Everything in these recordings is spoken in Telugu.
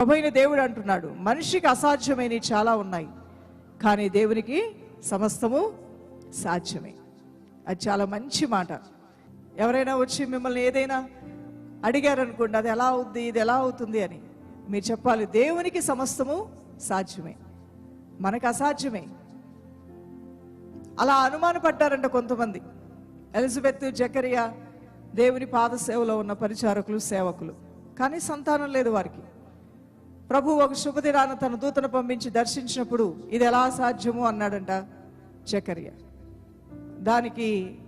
ప్రభైన దేవుడు అంటున్నాడు మనిషికి అసాధ్యమైనవి చాలా ఉన్నాయి కానీ దేవునికి సమస్తము సాధ్యమే. అది చాలా మంచి మాట. ఎవరైనా వచ్చి మిమ్మల్ని ఏదైనా అడిగారనుకోండి అది ఎలా అవుద్ది ఇది ఎలా అవుతుంది అని మీరు చెప్పాలి దేవునికి సమస్తము సాధ్యమే. మనకు అసాధ్యమే. అలా అనుమానపడ్డారంట కొంతమంది. ఎలిజబెత్ జకరియా దేవుని పాద సేవలో ఉన్న పరిచారకులు సేవకులు. కానీ సంతానం లేదు వారికి. ప్రభు ఒక శుభదినాన తన దూతను పంపించి దర్శించినప్పుడు ఇది ఎలా సాధ్యము అన్నాడంట చకర్య దానికి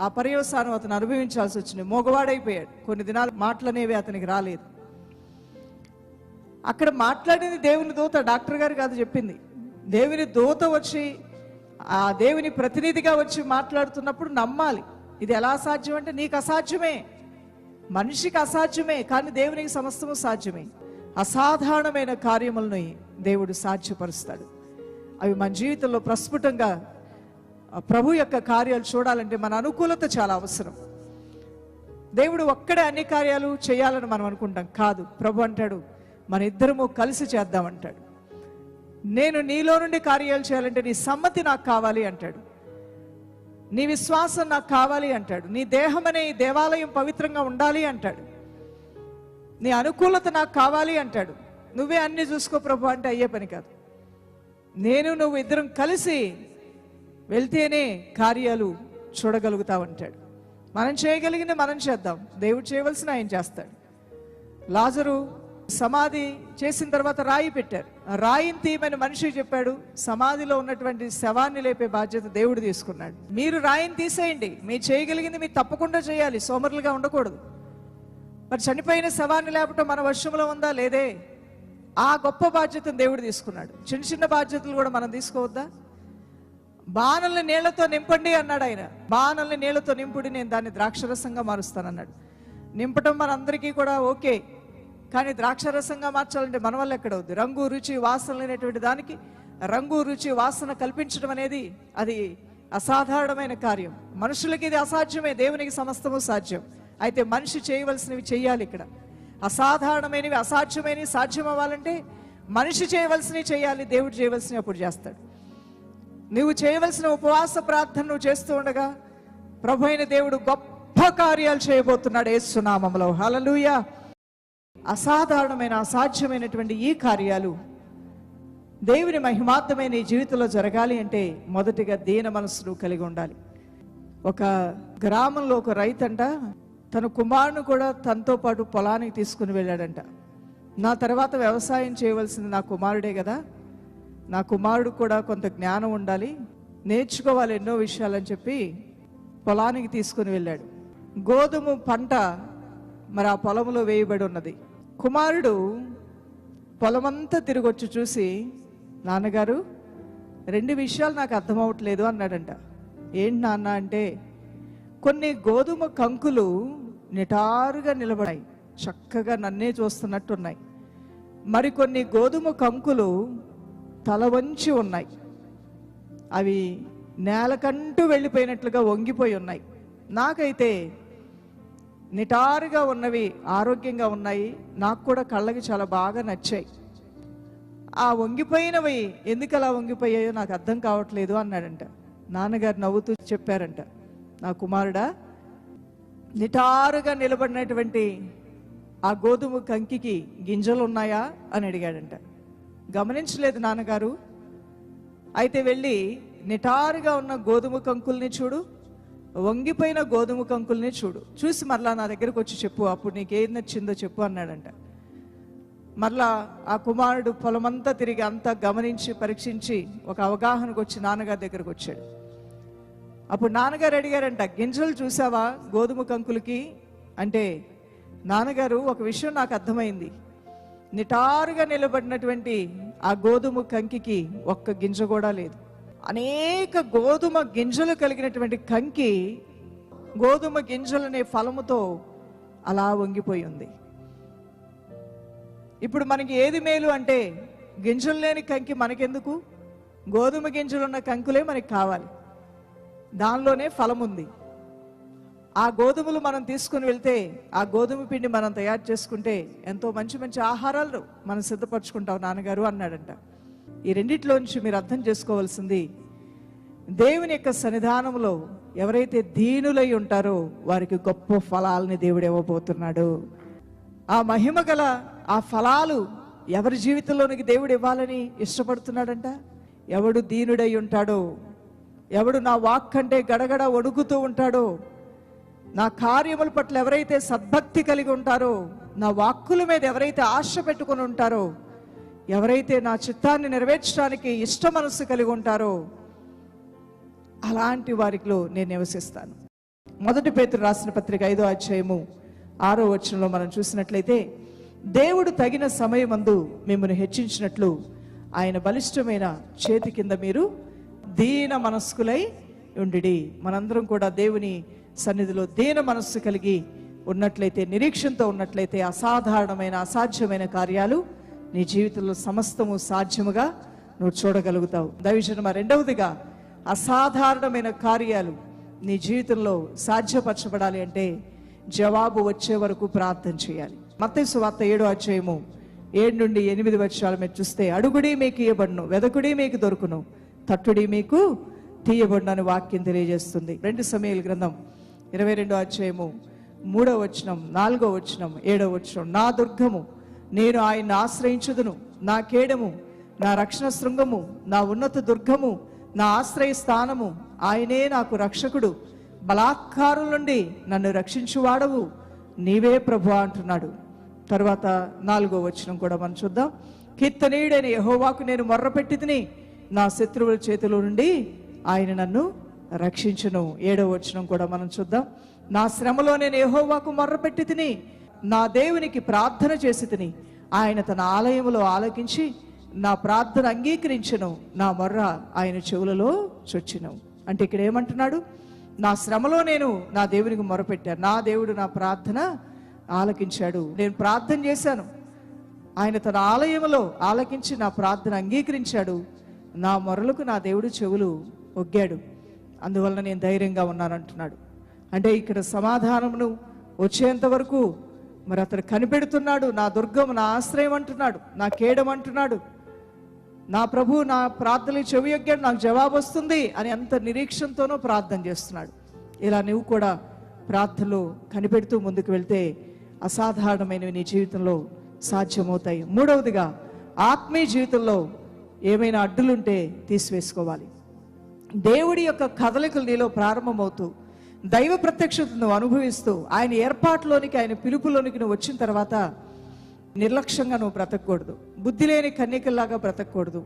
ఆ పర్యవసానం అతను అనుభవించాల్సి వచ్చింది. మగవాడైపోయాడు. కొన్ని దినాలు మాటలనేవి అతనికి రాలేదు. అక్కడ మాట్లాడింది దేవుని దూత డాక్టర్ గారు కాదు చెప్పింది. దేవుని దూత వచ్చి ఆ దేవుని ప్రతినిధిగా వచ్చి మాట్లాడుతున్నప్పుడు నమ్మాలి. ఇది ఎలా సాధ్యం అంటే నీకు అసాధ్యమే. మనిషికి అసాధ్యమే కానీ దేవునికి సమస్తము సాధ్యమే. అసాధారణమైన కార్యములను దేవుడు సాధ్యపరుస్తాడు. అవి మన జీవితంలో ప్రస్ఫుటంగా ప్రభు యొక్క కార్యాలు చూడాలంటే మన అనుకూలత చాలా అవసరం. దేవుడు ఒక్కడే అన్ని కార్యాలు చేయాలని మనం అనుకుంటాం. కాదు ప్రభు అంటాడు మన ఇద్దరము కలిసి చేద్దామంటాడు. నేను నీలో నుండి కార్యాలు చేయాలంటే నీ సమ్మతి నాకు కావాలి అంటాడు. నీ విశ్వాసం నాకు కావాలి అంటాడు. నీ దేహం అనే ఈ దేవాలయం పవిత్రంగా ఉండాలి అంటాడు. నీ అనుకూలత నాకు కావాలి అంటాడు. నువ్వే అన్ని చూసుకో ప్రభు అంటే అయ్యే పని కాదు. నేను నువ్వు ఇద్దరం కలిసి వెళ్తేనే కార్యాలు చూడగలుగుతావంటాడు మనం చేయగలిగింది మనం చేద్దాం. దేవుడు చేయవలసిన ఆయన చేస్తాడు. లాజరు సమాధి చేసిన తర్వాత రాయి పెట్టారు. రాయిని తీయమని మనిషి చెప్పాడు. సమాధిలో ఉన్నటువంటి శవాన్ని లేపే బాధ్యత దేవుడు తీసుకున్నాడు. మీరు రాయిని తీసేయండి. మీరు చేయగలిగింది మీరు తప్పకుండా చేయాలి. సోమరులుగా ఉండకూడదు. మరి చనిపోయిన శవాన్ని లేపటం మన వర్షంలో ఉందా? లేదే. ఆ గొప్ప బాధ్యతను దేవుడు తీసుకున్నాడు. చిన్న చిన్న బాధ్యతలు కూడా మనం తీసుకోవద్దా? బాణల్ని నీళ్ళతో నింపండి అన్నాడు ఆయన. బాణల్ని నీళ్ళతో నింపుడి నేను దాన్ని ద్రాక్షరసంగా మారుస్తానన్నాడు. నింపటం మనందరికీ కూడా ఓకే. కానీ ద్రాక్షరసంగా మార్చాలంటే మన వల్ల ఎక్కడ రంగు రుచి వాసన లేనటువంటి దానికి రంగు రుచి వాసన కల్పించడం అనేది అది అసాధారణమైన కార్యం. మనుషులకి ఇది అసాధ్యమే దేవునికి సమస్తము సాధ్యం. అయితే మనిషి చేయవలసినవి చేయాలి ఇక్కడ. అసాధారణమైనవి అసాధ్యమైనవి సాధ్యం అవ్వాలంటే మనిషి చేయవలసినవి చేయాలి దేవుడు చేయవలసినవి అప్పుడు చేస్తాడు. నువ్వు చేయవలసిన ఉపవాస ప్రార్థన నువ్వు చేస్తూ ఉండగా ప్రభు అయిన దేవుడు గొప్ప కార్యాలు చేయబోతున్నాడు ఏసునామంలో హలలుయ అసాధారణమైన అసాధ్యమైనటువంటి ఈ కార్యాలు దేవుని మహిమార్థమైన ఈ జీవితంలో జరగాలి అంటే మొదటిగా దీన మనసును కలిగి ఉండాలి. ఒక గ్రామంలో ఒక రైతంట తన కుమారుని కూడా తనతో పాటు పొలానికి తీసుకుని వెళ్ళాడంట. నా తర్వాత వ్యవసాయం చేయవలసింది నా కుమారుడే కదా. నా కుమారుడు కూడా కొంత జ్ఞానం ఉండాలి. నేర్చుకోవాలి ఎన్నో విషయాలని చెప్పి పొలానికి తీసుకుని వెళ్ళాడు. గోధుమ పంట మరి ఆ పొలంలో వేయబడి ఉన్నది. కుమారుడు పొలమంతా తిరిగొచ్చి చూసి నాన్నగారు రెండు విషయాలు నాకు అర్థమవట్లేదు అన్నాడంట. ఏంటి నాన్న అంటే కొన్ని గోధుమ కంకులు నిటారుగా నిలబడాయి. చక్కగా నన్నే చూస్తున్నట్టున్నాయి. మరికొన్ని గోధుమ కంకులు తల వంచి ఉన్నాయి. అవి నేలకంటూ వెళ్ళిపోయినట్లుగా వంగిపోయి ఉన్నాయి. నాకైతే నిటారుగా ఉన్నవి ఆరోగ్యంగా ఉన్నాయి. నాకు కూడా కళ్ళకి చాలా బాగా నచ్చాయి. ఆ వంగిపోయినవి ఎందుకు అలా వంగిపోయాయో నాకు అర్థం కావట్లేదు అన్నాడంట. నాన్నగారు నవ్వుతూ చెప్పారంట. నా కుమారుడా నిటారుగా నిలబడినటువంటి ఆ గోధుమ కంకికి గింజలు ఉన్నాయా అని అడిగాడంట. గమనించలేదు నాన్నగారు. అయితే వెళ్ళి నిటారుగా ఉన్న గోధుమ కంకుల్ని చూడు వంగిపోయిన గోధుమ కంకుల్ని చూడు. చూసి మరలా నా దగ్గరకు వచ్చి చెప్పు అప్పుడు నీకేం నచ్చిందో చెప్పు అన్నాడంట. మరలా ఆ కుమారుడు పొలమంతా తిరిగి అంతా గమనించి పరీక్షించి ఒక అవగాహనకు వచ్చి నాన్నగారి దగ్గరకు వచ్చాడు. అప్పుడు నాన్నగారు అడిగారంట గింజలు చూసావా గోధుమ కంకులకి? అంటే నాన్నగారు ఒక విషయం నాకు అర్థమైంది. నిటారుగా నిలబడినటువంటి ఆ గోధుమ కంకికి ఒక్క గింజ కూడా లేదు. అనేక గోధుమ గింజలు కలిగినటువంటి కంకి గోధుమ గింజలనే ఫలముతో అలా వంగిపోయి ఉంది. ఇప్పుడు మనకి ఏది మేలు అంటే గింజలు లేని కంకి మనకెందుకు? గోధుమ గింజలున్న కంకులే మనకి కావాలి. దానిలోనే ఫలం ఉంది ఆ గోధుమలు మనం తీసుకుని వెళ్తే ఆ గోధుమ పిండి మనం తయారు చేసుకుంటే ఎంతో మంచి మంచి ఆహారాలు మనం సిద్ధపరచుకుంటాం నాన్నగారు అన్నాడంట. ఈ రెండిట్లోంచి మీరు అర్థం చేసుకోవాల్సింది దేవుని యొక్క సన్నిధానంలో ఎవరైతే దీనులై ఉంటారో వారికి గొప్ప ఫలాలని దేవుడు ఇవ్వబోతున్నాడు. ఆ మహిమ గల ఆ ఫలాలు ఎవరి జీవితంలోనికి దేవుడు ఇవ్వాలని ఇష్టపడుతున్నాడంట? ఎవడు దీనుడై ఉంటాడో ఎవడు నా వాక్ కంటే గడగడ వణుకుతూ ఉంటాడో నా కార్యముల పట్ల ఎవరైతే సద్భక్తి కలిగి ఉంటారో నా వాక్కుల మీద ఎవరైతే ఆశ పెట్టుకొని ఉంటారో ఎవరైతే నా చిత్తాన్ని నెరవేర్చడానికి ఇష్ట మనస్సు కలిగి ఉంటారో అలాంటి వారిలో నేను నివసిస్తాను. మొదటి పేతురు రాసిన పత్రిక ఐదో అధ్యాయము ఆరో వచనంలో మనం చూసినట్లయితే దేవుడు తగిన సమయమందు మిమ్మల్ని హెచ్చించినట్లు ఆయన బలిష్టమైన చేతి కింద మీరు దీన మనస్కులై ఉండిడి. మనందరం కూడా దేవుని సన్నిధిలో దీన మనస్సు కలిగి ఉన్నట్లయితే నిరీక్షణతో ఉన్నట్లయితే అసాధారణమైన అసాధ్యమైన కార్యాలు నీ జీవితంలో సమస్తము సాధ్యముగా నువ్వు చూడగలుగుతావు. దైవజనమ రెండవదిగా అసాధారణమైన కార్యాలు నీ జీవితంలో సాధ్యపరచబడాలి అంటే జవాబు వచ్చే వరకు ప్రార్థన చేయాలి. మత్తయి వార్త ఏడో అధ్యాయము ఏడు నుండి ఎనిమిది వర్షాలు మీరు చూస్తే అడుగుడి మీకు ఇవ్వబడును వెదకుడి మీకు దొరుకును తట్టుడి మీకు తీయబడినని వాక్యం తెలియజేస్తుంది. రెండు సమయాల గ్రంథం ఇరవై రెండో అధ్యాయము మూడో వచనం నాలుగో వచనం ఏడో వచనం. నా దుర్గము నేను ఆయన్ని ఆశ్రయించుదును. నా కేడము నా రక్షణ శృంగము నా ఉన్నత దుర్గము నా ఆశ్రయ స్థానము ఆయనే నాకు రక్షకుడు. బలాత్కారుల నుండి నన్ను రక్షించువాడవు. నీవే ప్రభు అంటున్నాడు. తర్వాత నాలుగో వచనం కూడా మనం చూద్దాం. కీర్తనీయుడైన యహోవాకు నేను మొర్రపెట్టి తిని నా శత్రువుల చేతిలో నుండి ఆయన నన్ను రక్షించును. ఏడో వచనం కూడా మనం చూద్దాం. నా శ్రమలో నేను ఏహోవాకు మొర్రపెట్టి తిని నా దేవునికి ప్రార్థన చేసి తిని ఆయన తన ఆలయములో ఆలకించి నా ప్రార్థన అంగీకరించను. నా మొర్ర ఆయన చెవులలో చొచ్చిను. అంటే ఇక్కడ ఏమంటున్నాడు? నా శ్రమలో నేను నా దేవునికి మొరపెట్టాను నా దేవుడు నా ప్రార్థన ఆలకించాడు. నేను ప్రార్థన చేశాను. ఆయన తన ఆలయములో ఆలకించి నా ప్రార్థన అంగీకరించాడు. నా మొరలకు నా దేవుడు చెవులు ఒగ్గాడు. అందువల్ల నేను ధైర్యంగా ఉన్నానంటున్నాడు. అంటే ఇక్కడ సమాధానమును వచ్చేంత వరకు మరి అతడు కనిపెడుతున్నాడు నా దుర్గం నా ఆశ్రయం అంటున్నాడు నా కేడం అంటున్నాడు. నా ప్రభు నా ప్రార్థనలు చెవి ఎగ్గాడు నాకు జవాబు వస్తుంది అని అంత నిరీక్షణతోనో ప్రార్థన చేస్తున్నాడు. ఇలా నువ్వు కూడా ప్రార్థనలో కనిపెడుతూ ముందుకు వెళ్తే అసాధారణమైనవి నీ జీవితంలో సాధ్యమవుతాయి. మూడవదిగా ఆత్మీయ జీవితంలో ఏమైనా అడ్డులుంటే తీసివేసుకోవాలి. దేవుడి యొక్క కదలికలు నీలో ప్రారంభమవుతూ దైవ ప్రత్యక్షతను అనుభవిస్తూ ఆయన ఏర్పాటులోనికి ఆయన పిలుపులోనికి నువ్వు వచ్చిన తర్వాత నిర్లక్ష్యంగా నువ్వు బ్రతకూడదు. బుద్ధి లేని కన్యకల్లాగా బ్రతకూడదు.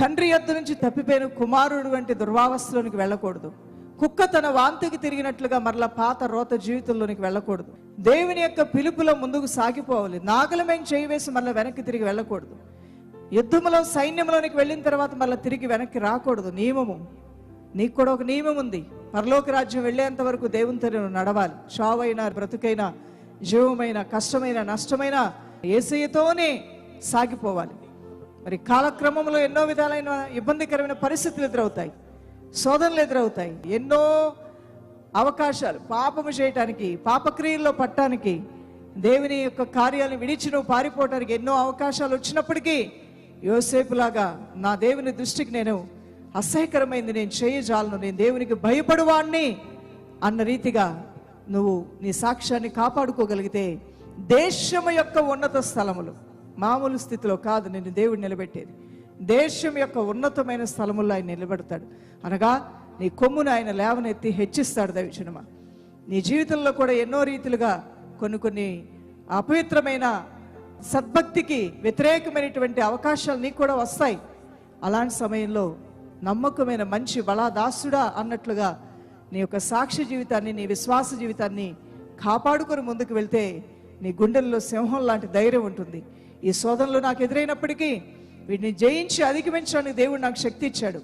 తండ్రి యొద్ద నుంచి తప్పిపోయిన కుమారుడు వంటి దుర్వావస్థలోనికి వెళ్ళకూడదు. కుక్క తన వాంతికి తిరిగినట్లుగా మరలా పాత రోత జీవితంలోనికి వెళ్ళకూడదు. దేవుని యొక్క పిలుపులో ముందుకు సాగిపోవాలి. నాగలమేం చేయి వేసి మళ్ళీ వెనక్కి తిరిగి వెళ్ళకూడదు. యుద్ధంలో సైన్యంలోనికి వెళ్ళిన తర్వాత మళ్ళీ తిరిగి వెనక్కి రాకూడదు. నియమము. నీకు కూడా ఒక నియమం ఉంది. పరలోక రాజ్యం వెళ్ళేంత వరకు దేవునితో నడవాలి. చావైనా బ్రతుకైనా జీవమైన కష్టమైన నష్టమైన ఏసయ్యతోనే సాగిపోవాలి. మరి కాలక్రమంలో ఎన్నో విధాలైన ఇబ్బందికరమైన పరిస్థితులు ఎదురవుతాయి. శోధనలు ఎదురవుతాయి. ఎన్నో అవకాశాలు. పాపము చేయటానికి పాపక్రియల్లో పట్టడానికి దేవుని యొక్క కార్యాలను విడిచి నువ్వు పారిపోవటానికి ఎన్నో అవకాశాలు వచ్చినప్పటికీ యోసేపులాగా నా దేవుని దృష్టికి నేను అసహ్యకరమైంది నేను చేయజాలను నేను దేవునికి భయపడువాణ్ణి అన్న రీతిగా నువ్వు నీ సాక్ష్యాన్ని కాపాడుకోగలిగితే దేశం యొక్క ఉన్నత స్థలములు మామూలు స్థితిలో కాదు నేను దేవుడు నిలబెట్టేది. దేశం యొక్క ఉన్నతమైన స్థలముల్లో ఆయన నిలబెడతాడు. అనగా నీ కొమ్మును ఆయన లేవనెత్తి హెచ్చిస్తాడు దైవచనమా నీ జీవితంలో కూడా ఎన్నో రీతిలుగా కొన్ని కొన్ని అపవిత్రమైన సద్భక్తికి వ్యతిరేకమైనటువంటి అవకాశాలు నీకు కూడా వస్తాయి. అలాంటి సమయంలో నమ్మకమైన మంచి బలాదాసుడా అన్నట్లుగా నీ యొక్క సాక్షి జీవితాన్ని నీ విశ్వాస జీవితాన్ని కాపాడుకొని ముందుకు వెళ్తే నీ గుండెల్లో సింహం లాంటి ధైర్యం ఉంటుంది. ఈ శోధనలు నాకు ఎదురైనప్పటికీ వీటిని జయించి అధిగమించడానికి దేవుడు నాకు శక్తి ఇచ్చాడు.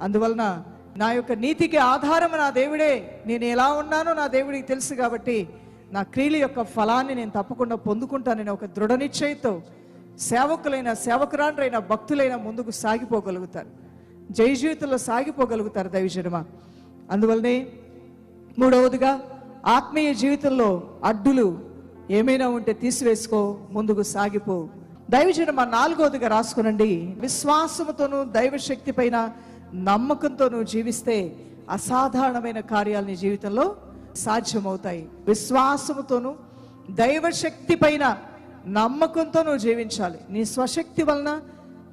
అందువలన నా యొక్క నీతికి ఆధారం నా దేవుడే. నేను ఎలా ఉన్నానో నా దేవుడికి తెలుసు కాబట్టి నా క్రియల యొక్క ఫలాన్ని నేను తప్పకుండా పొందుకుంటానని ఒక దృఢ నిశ్చయంతో సేవకులైన సేవకురాండ్రైన భక్తులైన ముందుకు సాగిపోగలుగుతారు. జయ జీవితంలో సాగిపోగలుగుతారు దైవజనమ. అందువల్లనే మూడవదిగా ఆత్మీయ జీవితంలో అడ్డులు ఏమైనా ఉంటే తీసివేసుకో ముందుకు సాగిపో. దైవజనమ నాలుగవదిగా రాసుకునండి. విశ్వాసముతోనూ దైవశక్తి పైన నమ్మకంతోనూ జీవిస్తే అసాధారణమైన కార్యాలని జీవితంలో సాధ్యమవుతాయి. విశ్వాసముతోనూ దైవశక్తి పైన నమ్మకంతో నువ్వు జీవించాలి. నీ స్వశక్తి వలన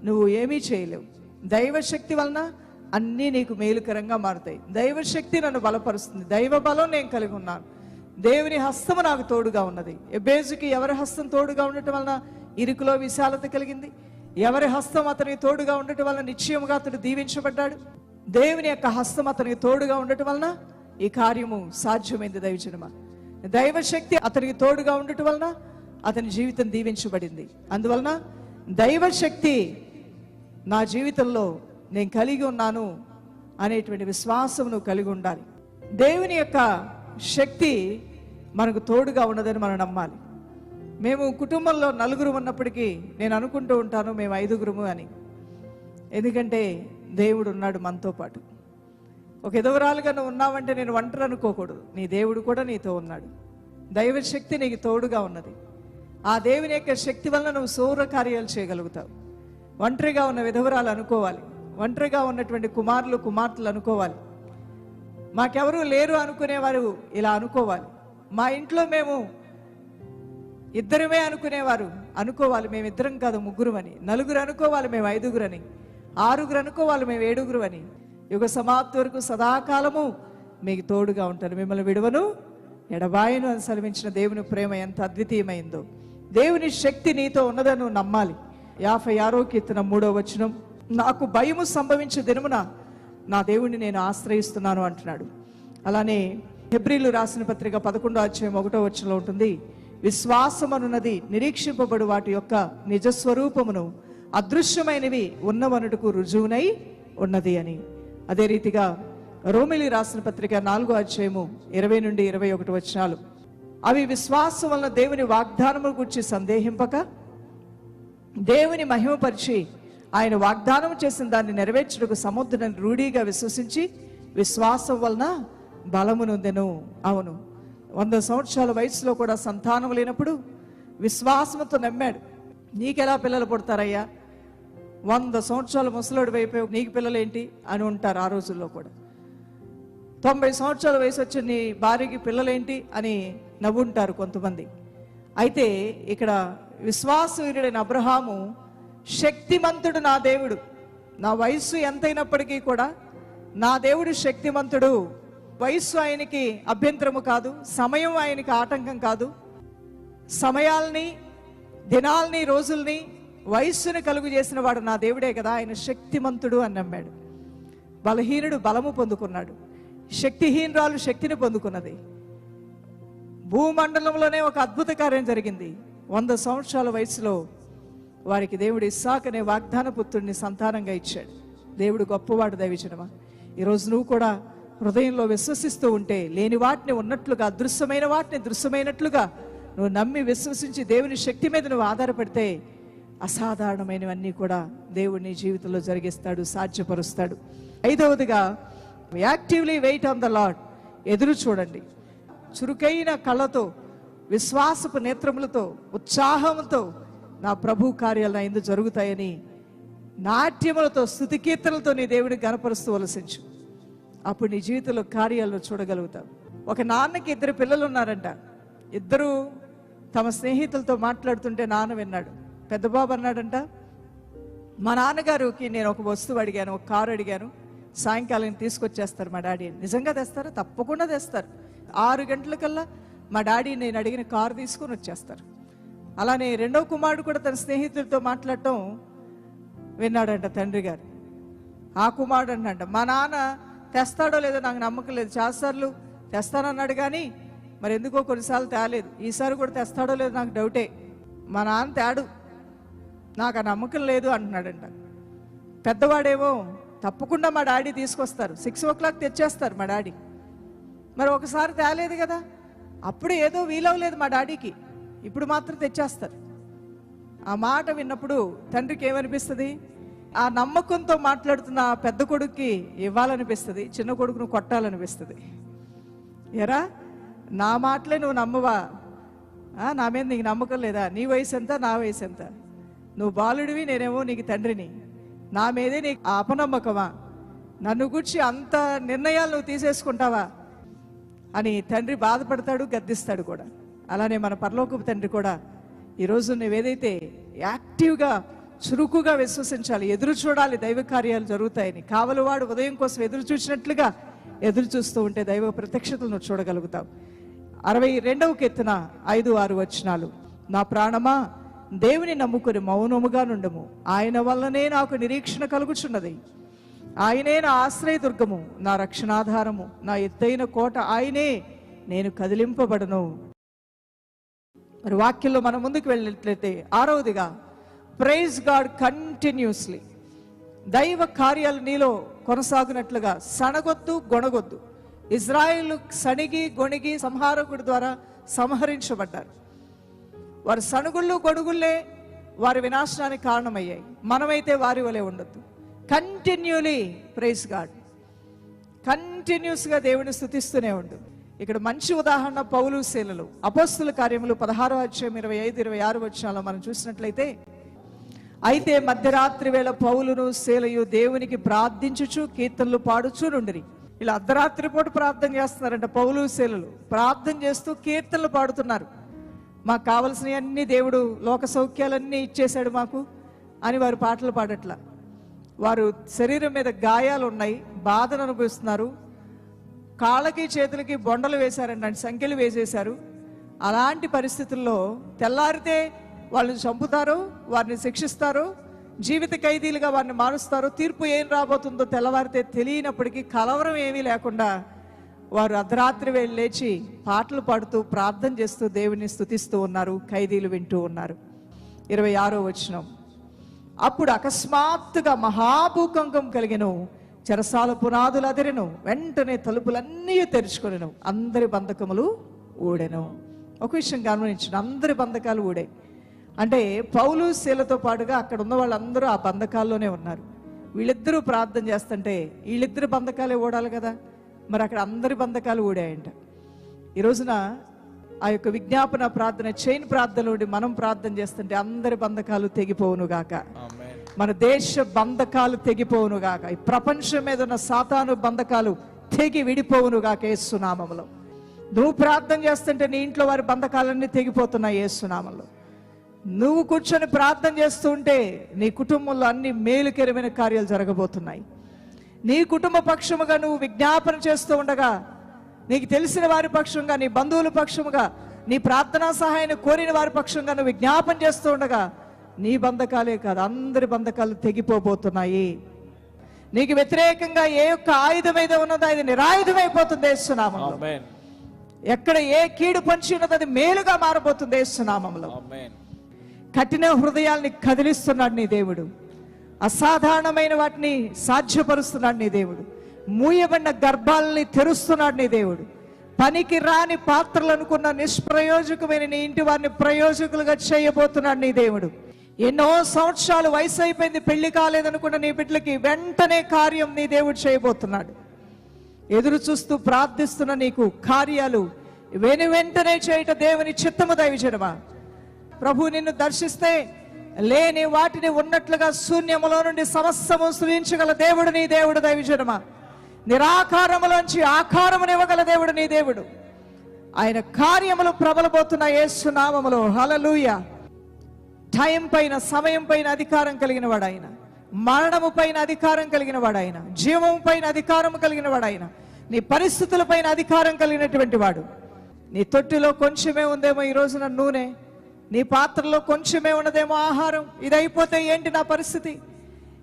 నువ్వు ఏమీ చేయలేవు. దైవశక్తి వలన అన్నీ నీకు మేలుకరంగా మారుతాయి. దైవశక్తి నన్ను బలపరుస్తుంది. దైవ బలం నేను కలిగి ఉన్నాను. దేవుని హస్తము నాకు తోడుగా ఉన్నది. ఎబేజుకి ఎవరి హస్తం తోడుగా ఉండటం వలన ఇరుకులో విశాలత కలిగింది? ఎవరి హస్తం అతనికి తోడుగా ఉండటం వలన నిశ్చయముగా అతడు దీవించబడ్డాడు? దేవుని యొక్క హస్తం అతనికి తోడుగా ఉండటం వలన ఈ కార్యము సాధ్యమైంది దైవజనమ దైవశక్తి అతనికి తోడుగా ఉండటం వలన అతని జీవితం దీవించబడింది. అందువలన దైవశక్తి నా జీవితంలో నేను కలిగి ఉన్నాను అనేటువంటి విశ్వాసం నువ్వు కలిగి ఉండాలి. దేవుని యొక్క శక్తి మనకు తోడుగా ఉన్నదని మనం నమ్మాలి. మేము కుటుంబంలో నలుగురు ఉన్నప్పటికీ నేను అనుకుంటూ ఉంటాను మేము ఐదుగురుము అని. ఎందుకంటే దేవుడు ఉన్నాడు మనతో పాటు. ఒక ఎదవరాలుగా నువ్వు ఉన్నావంటే నేను ఒంటరి అనుకోకూడదు. నీ దేవుడు కూడా నీతో ఉన్నాడు. దైవశక్తి నీకు తోడుగా ఉన్నది. ఆ దేవుని యొక్క శక్తి వలన నువ్వు సౌర కార్యాలు చేయగలుగుతావు. ఒంటరిగా ఉన్న విధవరాలు అనుకోవాలి. ఒంటరిగా ఉన్నటువంటి కుమారులు కుమార్తెలు అనుకోవాలి. మాకెవరూ లేరు అనుకునేవారు ఇలా అనుకోవాలి. మా ఇంట్లో మేము ఇద్దరమే అనుకునేవారు. అనుకోవాలి మేము ఇద్దరం కాదు ముగ్గురు అని నలుగురు అనుకోవాలి మేము ఐదుగురు అని ఆరుగురు అనుకోవాలి మేము ఏడుగురు అని యుగ సమాప్తి వరకు సదాకాలము మీకు తోడుగా ఉంటాను. మిమ్మల్ని విడవను ఎడబాయను అని సెలవించిన దేవుని ప్రేమ ఎంత అద్వితీయమైందో. దేవుని శక్తి నీతో ఉన్నదని నువ్వు నమ్మాలి. యాభై ఆరో కీర్తన మూడో వచనం నాకు భయము సంభవించే దినమున నా దేవుణ్ణి నేను ఆశ్రయిస్తున్నాను అంటున్నాడు. అలానే హెబ్రిలు రాసిన పత్రిక పదకొండో అధ్యాయం ఒకటో వచనంలో ఉంటుంది విశ్వాసమనున్నది నిరీక్షింపబడు వాటి యొక్క నిజస్వరూపమును అదృశ్యమైనవి ఉన్నవనుటకు రుజువునై ఉన్నది అని. అదే రీతిగా రోమిలి రాసిన పత్రిక నాలుగో అధ్యాయము ఇరవై నుండి ఇరవై ఒకటి వచనాలు. అవి విశ్వాసం వలన దేవుని వాగ్దానము గురించి సందేహింపక దేవుని మహిమపరిచి ఆయన వాగ్దానం చేసిన దాన్ని నెరవేర్చుటకు సముద్రని రూఢీగా విశ్వసించి విశ్వాసం వలన బలమునుందెను అవును వంద సంవత్సరాల వయసులో కూడా సంతానం లేనప్పుడు విశ్వాసంతో నమ్మాడు. నీకెలా పిల్లలు పుడతారయ్యా? వంద సంవత్సరాలు ముసలోడు వైపు నీకు పిల్లలేంటి? అని ఉంటారు ఆ రోజుల్లో కూడా. తొంభై సంవత్సరాల వయసు వచ్చిన నీ భార్యకి పిల్లలేంటి? అని నవ్వుంటారు కొంతమంది. అయితే ఇక్కడ విశ్వాసవీరుడైన అబ్రహాము శక్తిమంతుడు నా దేవుడు. నా వయస్సు ఎంతైనప్పటికీ కూడా నా దేవుడు శక్తిమంతుడు. వయస్సు ఆయనకి అభ్యంతరము కాదు సమయం ఆయనకి ఆటంకం కాదు. సమయాల్ని దినాల్ని రోజుల్ని వయస్సుని కలుగు చేసిన వాడు నా దేవుడే కదా ఆయన శక్తిమంతుడు అని నమ్మాడు. బలహీనుడు బలము పొందుకున్నాడు. శక్తిహీనరాలు శక్తిని పొందుకున్నది. భూమండలంలోనే ఒక అద్భుత కార్యం జరిగింది. వంద సంవత్సరాల వయసులో వారికి దేవుడు ఇస్సాక్ అనే వాగ్దాన పుత్రుడిని సంతానంగా ఇచ్చాడు. దేవుడు గొప్పవాడు దైవజనమా? ఈరోజు నువ్వు కూడా హృదయంలో విశ్వసిస్తూ ఉంటే లేని వాటిని ఉన్నట్లుగా అదృశ్యమైన వాటిని దృశ్యమైనట్లుగా నువ్వు నమ్మి విశ్వసించి దేవుని శక్తి మీద నువ్వు ఆధారపడితే అసాధారణమైనవన్నీ కూడా దేవుడు నీ జీవితంలో జరిగిస్తాడు సాధ్యపరుస్తాడు. ఐదవదిగా actively wait on the Lord ఎదురు చూడండి. చురుకైన కళ్ళతో విశ్వాసపు నేత్రములతో ఉత్సాహంతో నా ప్రభు కార్యాలు నా ఎందు జరుగుతాయని నాట్యములతో స్థుతి కీర్తనలతో నీ దేవుడిని గనపరుస్తూ వలసించు. అప్పుడు నీ జీవితంలో కార్యాలను చూడగలుగుతావు ఒక నాన్నకి ఇద్దరు పిల్లలు ఉన్నారంట ఇద్దరు తమ స్నేహితులతో మాట్లాడుతుంటే నాన్న విన్నాడు. పెద్ద బాబు అన్నాడంట మా నాన్నగారికి నేను ఒక వస్తువు అడిగాను ఒక కారు అడిగాను. సాయంకాలం తీసుకొచ్చేస్తారు మా డాడీ నిజంగా తెస్తారా? తప్పకుండా తెస్తారు. ఆరు గంటలకల్లా మా డాడీ నేను అడిగిన కారు తీసుకొని వచ్చేస్తారు. అలానే రెండవ కుమారుడు కూడా తన స్నేహితులతో మాట్లాడటం విన్నాడంట తండ్రి గారు. ఆ కుమారుడు అంట మా నాన్న తెస్తాడో లేదో నాకు నమ్మకం లేదు. చాలాసార్లు తెస్తానన్నాడు కానీ మరి ఎందుకో కొన్నిసార్లు తేలేదు. ఈసారి కూడా తెస్తాడో లేదో నాకు డౌటే. మా నాన్న తేడు. నాకు ఆ నమ్మకం లేదు అంటున్నాడంట. పెద్దవాడేమో తప్పకుండా మా డాడీ తీసుకొస్తారు. సిక్స్ ఓ క్లాక్ తెచ్చేస్తారు మా డాడీ. మరి ఒకసారి తేలేదు కదా. అప్పుడు ఏదో వీలవలేదు మా డాడీకి. ఇప్పుడు మాత్రం తెచ్చేస్తారు. ఆ మాట విన్నప్పుడు తండ్రికి ఏమనిపిస్తుంది? ఆ నమ్మకంతో మాట్లాడుతున్న పెద్ద కొడుక్కి ఇవ్వాలనిపిస్తుంది చిన్న కొడుకును కొట్టాలనిపిస్తుంది. ఎరా నా మాటలే నువ్వు నమ్మవా? నా మీద నీకు నమ్మకం లేదా? నీ వయసు ఎంత? నా వయసు ఎంత? నువ్వు బాలుడివి నేనేమో నీకు తండ్రిని. నా మీదే నీకు అపనమ్మకమా? నన్ను గుర్చి అంత నిర్ణయాలు నువ్వు తీసేసుకుంటావా? అని తండ్రి బాధపడతాడు గద్దిస్తాడు కూడా. అలానే మన పరలోకపు తండ్రి కూడా. ఈరోజు నువ్వేదైతే యాక్టివ్గా చురుకుగా విశ్వసించాలి ఎదురు చూడాలి దైవ కార్యాలు జరుగుతాయని కావలివాడు ఉదయం కోసం ఎదురు చూసినట్లుగా ఎదురు చూస్తూ ఉంటే దైవ ప్రత్యక్షతలు నువ్వు చూడగలుగుతావు. అరవై రెండవ కెత్తున ఐదు ఆరు వచనాలు. నా ప్రాణమా? దేవుని నమ్ముకుని మౌనముగా నుండము. ఆయన వల్లనే నాకు నిరీక్షణ కలుగుచున్నది. ఆయనే నా ఆశ్రయదుర్గము నా రక్షణాధారము నా ఎత్తైన కోట ఆయనే నేను కదిలింపబడను. మరి వాక్యంలో మనం ముందుకు వెళ్ళినట్లయితే ఆరవదిగా ప్రైజ్ గాడ్ కంటిన్యూస్లీ దైవ కార్యాలు నీలో కొనసాగినట్లుగా సణగొద్దు గొణగొద్దు. ఇజ్రాయిల్ సణిగి గొణిగి సంహారకుడి ద్వారా సంహరించబడ్డారు. వారి సణుగుళ్ళు గొడుగుళ్ళే వారి వినాశనానికి కారణమయ్యాయి. మనమైతే వారి వలె ఉండొద్దు. కంటిన్యూలీ ప్రైజ్ గాడ్ కంటిన్యూస్గా దేవుని స్థుతిస్తూనే ఉండు. ఇక్కడ మంచి ఉదాహరణ పౌలు శీలలు. అపోస్తుల కార్యములు పదహారో అధ్యాయం ఇరవై ఐదు ఇరవై ఆరు వచ్చాలో మనం చూసినట్లయితే అయితే మధ్యరాత్రి వేళ పౌలును శీలయు దేవునికి ప్రార్థించుచు కీర్తనలు పాడుచు నుండిరి. ఇలా అర్ధరాత్రి పూట ప్రార్థన చేస్తున్నారంట పౌలు శీలలు. ప్రార్థన చేస్తూ కీర్తనలు పాడుతున్నారు. మాకు కావలసినవన్నీ దేవుడు లోక సౌఖ్యాలన్నీ ఇచ్చేశాడు మాకు అని వారు పాటలు పాడట్లా. వారు శరీరం మీద గాయాలు ఉన్నాయి బాధను అనుభవిస్తున్నారు. కాళ్ళకి చేతులకి బొండలు వేశారండి సంఖ్యలు వేసేశారు. అలాంటి పరిస్థితుల్లో తెల్లారితే వాళ్ళని చంపుతారు వారిని శిక్షిస్తారు జీవిత ఖైదీలుగా వారిని మారుస్తారు. తీర్పు ఏం రాబోతుందో తెల్లవారితే తెలియనప్పటికీ కలవరం ఏమీ లేకుండా వారు అర్ధరాత్రి వేళ లేచి పాటలు పాడుతూ ప్రార్థన చేస్తూ దేవుని స్థుతిస్తూ ఉన్నారు ఖైదీలు వింటూ ఉన్నారు. ఇరవై ఆరో వచనం. అప్పుడు అకస్మాత్తుగా మహాభూకంపం కలిగిన చెరసాల పునాదులు అదిరెను వెంటనే తలుపులన్నీ తెరుచుకొనెను అందరి బంధకములు ఊడెను. ఒక విషయం గమనించిన అందరి బంధకాలు ఊడే అంటే పౌలు శీలతో పాటుగా అక్కడ ఉన్న వాళ్ళందరూ ఆ బంధకాల్లోనే ఉన్నారు. వీళ్ళిద్దరూ ప్రార్థన చేస్తుంటే వీళ్ళిద్దరు బంధకాలే ఊడాలి కదా. మరి అక్కడ అందరి బంధకాలు ఊడాయంట. ఈ రోజున ఆ యొక్క విజ్ఞాపన ప్రార్థన చైన్ ప్రార్థనలోని మనం ప్రార్థన చేస్తుంటే అందరి బంధకాలు తెగిపోవును గాక. మన దేశ బంధకాలు తెగిపోవును గాక. ఈ ప్రపంచం మీద ఉన్న సాతాను బంధకాలు తెగి విడిపోవును గాక ఏసునామంలో. నువ్వు ప్రార్థన చేస్తుంటే నీ ఇంట్లో వారి బంధకాలన్నీ తెగిపోతున్నాయి ఏసునామంలో. నువ్వు కూర్చొని ప్రార్థన చేస్తూ ఉంటే నీ కుటుంబంలో అన్ని మేలుకెరమైన కార్యాలు జరగబోతున్నాయి. నీ కుటుంబ పక్షముగా నువ్వు విజ్ఞాపన చేస్తూ ఉండగా నీకు తెలిసిన వారి పక్షంగా నీ బంధువుల పక్షముగా నీ ప్రార్థనా సహాయాన్ని కోరిన వారి పక్షంగా నువ్వు విజ్ఞాపన చేస్తూ ఉండగా నీ బంధకాలే కాదు అందరి బంధకాలు తెగిపోబోతున్నాయి నీకు వ్యతిరేకంగా ఏ యొక్క ఆయుధం ఏదో ఉన్నదో అది నిరాయుధమైపోతుంది Amen. ఎక్కడ ఏ కీడు పంచి ఉన్నదో అది మేలుగా మారబోతుంది Amen. కఠిన హృదయాల్ని కదిలిస్తున్నాడు నీ దేవుడు అసాధారణమైన వాటిని సాధ్యపరుస్తున్నాడు నీ దేవుడు. మూయబడిన గర్భాలని తెరుస్తున్నాడు నీ దేవుడు. పనికి రాని పాత్రలు అనుకున్న నిష్ప్రయోజకమైన నీ ఇంటి వారిని ప్రయోజకులుగా చేయబోతున్నాడు నీ దేవుడు. ఎన్నో సంవత్సరాలు వయసు అయిపోయింది పెళ్ళి కాలేదనుకున్న నీ బిడ్డలకి వెంటనే కార్యం నీ దేవుడు చేయబోతున్నాడు. ఎదురు చూస్తూ ప్రార్థిస్తున్న నీకు కార్యాలు వెను వెంటనే చేయట దేవుని చిత్తము దైవజనమా ప్రభు నిన్ను దర్శిస్తే లేని వాటిని ఉన్నట్లుగా శూన్యములో నుండి సమస్తము సృజించగల దేవుడు నీ దేవుడు దైవజనమా నిరాకారములోంచి ఆకారమునివ్వగల దేవుడు నీ దేవుడు. ఆయన కార్యములు ప్రబలబోతున్న యేసు హలలుయ టైం పైన సమయం పైన అధికారం కలిగిన వాడు ఆయన. మరణము పైన అధికారం కలిగిన వాడు ఆయన. జీవం పైన అధికారం కలిగిన వాడు ఆయన. నీ పరిస్థితుల పైన అధికారం కలిగినటువంటి వాడు. నీ తొట్టిలో కొంచెమే ఉందేమో ఈ రోజున నూనె. నీ పాత్రలో కొంచెమే ఉన్నదేమో ఆహారం. ఇదైపోతే ఏంటి నా పరిస్థితి?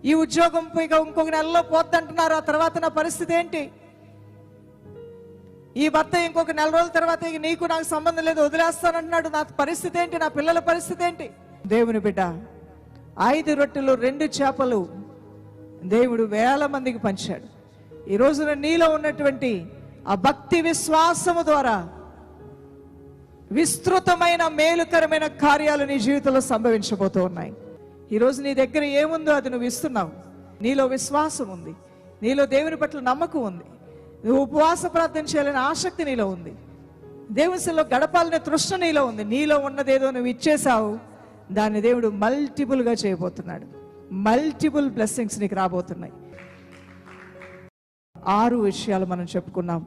ఈ ఉద్యోగం ఇక ఇంకొక నెలలో పోద్దంటున్నారు. ఆ తర్వాత నా పరిస్థితి ఏంటి? ఈ భర్త ఇంకొక నెల రోజుల తర్వాత ఇక నీకు నాకు సంబంధం లేదు వదిలేస్తానంటున్నాడు. నా పరిస్థితి ఏంటి? నా పిల్లల పరిస్థితి ఏంటి? దేవుని బిడ్డ ఐదు రొట్టెలు రెండు చేపలు దేవుడు వేల మందికి పంచాడు. ఈ రోజున నీలో ఉన్నటువంటి ఆ భక్తి విశ్వాసము ద్వారా విస్తృతమైన మేలుకరమైన కార్యాలు నీ జీవితంలో సంభవించబోతూ ఉన్నాయి. ఈరోజు నీ దగ్గర ఏముందో అది నువ్వు ఇస్తున్నావు. నీలో విశ్వాసం ఉంది. నీలో దేవుని పట్ల నమ్మకం ఉంది. నువ్వు ఉపవాస ప్రార్థన చేయాలని ఆసక్తి నీలో ఉంది. దేవునిలో గడపాలనే తృష్ణ నీలో ఉంది. నీలో ఉన్నదేదో నువ్వు ఇచ్చేసావు దాన్ని దేవుడు మల్టిపుల్గా చేయబోతున్నాడు. మల్టిపుల్ బ్లెస్సింగ్స్ నీకు రాబోతున్నాయి. ఆరు విషయాలు మనం చెప్పుకున్నాం.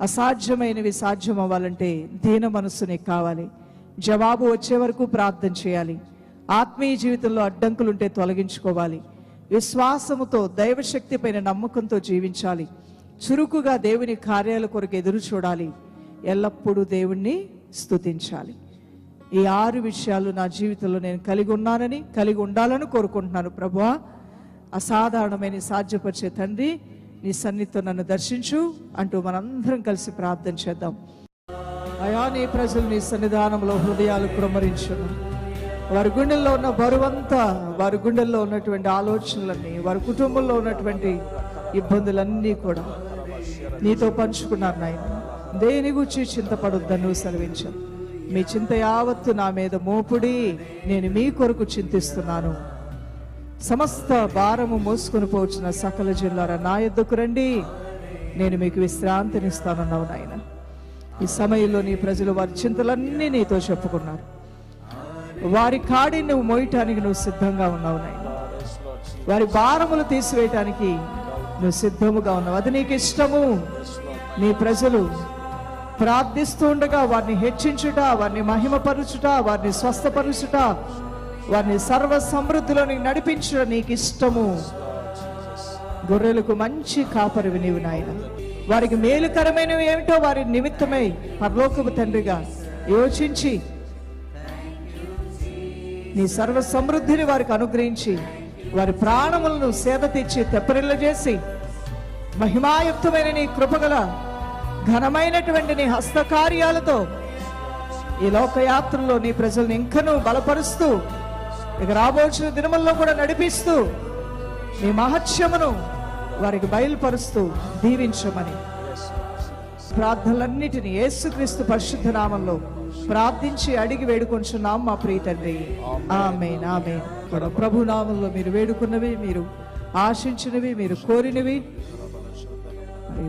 అసాధ్యమైనవి సాధ్యం అవ్వాలంటే దీన మనస్సు నీకు కావాలి. జవాబు వచ్చే వరకు ప్రార్థన చేయాలి. ఆత్మీయ జీవితంలో అడ్డంకులుంటే తొలగించుకోవాలి. విశ్వాసముతో దైవశక్తి పైన నమ్మకంతో జీవించాలి. చురుకుగా దేవుని కార్యాల కొరకు ఎదురు చూడాలి. ఎల్లప్పుడూ దేవుణ్ణి స్తుతించాలి. ఈ ఆరు విషయాలు నా జీవితంలో నేను కలిగి ఉన్నానని కలిగి ఉండాలని కోరుకుంటున్నాను. ప్రభువా అసాధారణమైన సాధ్యపరిచే తండ్రి నీ సన్నిధితో నన్ను దర్శించు అంటూ మనందరం కలిసి ప్రార్థన చేద్దాం. అయా నీ ప్రజలు నీ సన్నిధానంలో హృదయాలు కుమరించును వారి గుండెల్లో ఉన్న బరువంతా వారి గుండెల్లో ఉన్నటువంటి ఆలోచనలన్నీ వారి కుటుంబంలో ఉన్నటువంటి ఇబ్బందులన్నీ కూడా నీతో పంచుకున్నారు నాయన. దేని గురించి చింతపడొద్దని నువ్వు సెలవించావు. మీ చింత యావత్తు నా మీద మోపుడి నేను మీ కొరకు చింతిస్తున్నాను. సమస్త భారము మోసుకొని పోచిన సకల జిల్లార నా యొద్దకు రండి. నేను మీకు విశ్రాంతినిస్తానన్నావు నాయన. ఈ సమయంలో నీ ప్రజలు వారి చింతలన్నీ నీతో చెప్పుకున్నారు. వారి కాడి నువ్వు మోయటానికి నువ్వు సిద్ధంగా ఉన్నావు నాయన. వారి భారములు తీసివేయటానికి నువ్వు సిద్ధముగా ఉన్నావు. అది నీకు ఇష్టము. నీ ప్రజలు ప్రార్థిస్తూ ఉండగా వారిని హెచ్చించుట వారిని మహిమపరుచుట వారిని స్వస్థపరుచుట వారిని సర్వ సమృద్ధిలోని నడిపించడం నీకు ఇష్టము గొర్రెలకు మంచి కాపరివి నీవు నాయన. వారికి మేలుకరమైనవి ఏమిటో వారి నిమిత్తమై పరలోకపు తండ్రిగా యోచించి నీ సర్వ సమృద్ధిని వారికి అనుగ్రహించి వారి ప్రాణములను సేద తెచ్చి తెప్పరిల్ల చేసి మహిమాయుక్తమైన నీ కృపగల ఘనమైనటువంటి నీ హస్తకార్యాలతో ఈ లోకయాత్రలో నీ ప్రజల్ని ఇంకనూ బలపరుస్తూ ఇక రాబోచిన దినముల్లో కూడా నడిపిస్తూ మీ మహత్యమును వారికి బయలుపరుస్తూ దీవించమని ప్రార్థనలన్నిటిని యేసుక్రీస్తు పరిశుద్ధ నామంలో ప్రార్థించి అడిగి వేడుకొంచున్నాం మా ప్రియ తండ్రి. ఆమె ఆమెన్. కూడా ప్రభు నామంలో మీరు వేడుకున్నవి మీరు ఆశించినవి మీరు కోరినవి.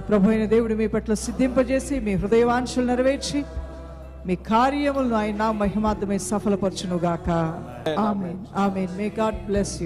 ప్రభు అయిన దేవుడు మీ పట్ల సిద్ధింపజేసి మీ హృదయవాంక్షలు నెరవేర్చి మీ కార్యములను ఆయన మహిమార్థమై సఫలపరచునుగాక. Amen amen may God bless you